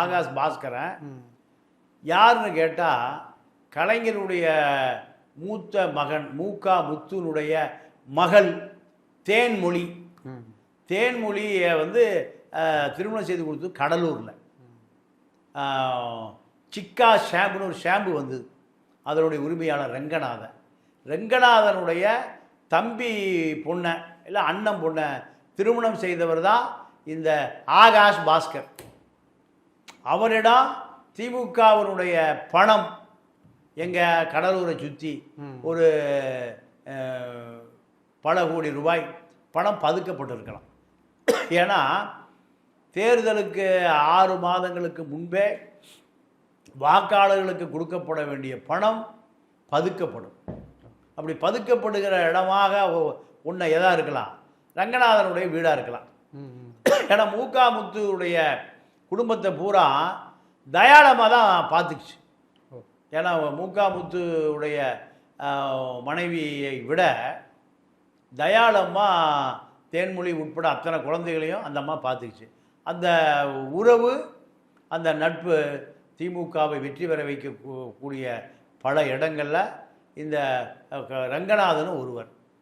ஆகாஷ் பாஸ்கரன் யாருன்னு கேட்டால் கலைஞருடைய மூத்த மகன் மூகா முத்துனுடைய மகள் தேன்மொழி. தேன்மொழியை வந்து திருமணம் செய்து கொடுத்தது கடலூரில். சிக்கா ஷாம்புன்னு ஒரு ஷாம்பு வந்தது. அதனுடைய உரிமையாளர் ரெங்கநாதன். ரெங்கநாதனுடைய தம்பி பொண்ணை இல்லை அண்ணன் பொண்ணை திருமணம் செய்தவர் தான் இந்த ஆகாஷ் பாஸ்கர். அவரிடம் திமுகவினுடைய பணம் எங்கள் கடலூரை சுற்றி ஒரு பல கோடி ரூபாய் பணம் பதுக்கப்பட்டிருக்கலாம். ஏன்னா தேர்தலுக்கு ஆறு மாதங்களுக்கு முன்பே வாக்காளர்களுக்கு கொடுக்கப்பட வேண்டிய பணம் பதுக்கப்படும். அப்படி பதுக்கப்படுகிற இடமாக ஒன்று எதா இருக்கலாம்? ரங்கநாதனுடைய வீடாக இருக்கலாம். ஏன்னா மூகா முத்துடைய குடும்பத்தை பூரா தயாளமாக தான் பார்த்துக்குச்சு. ஏன்னா மூகா முத்துடைய ஆஹ், மனைவியை விட தயாளம்மா தேன்மொழி உட்பட அத்தனை குழந்தைகளையும் அந்த அம்மா பார்த்துக்குச்சு. அந்த உறவு அந்த நட்பு திமுகவை வெற்றி பெற வைக்க கூ- கூடிய பல இடங்களில் இந்த ரங்கநாதனும் ஒருவர்.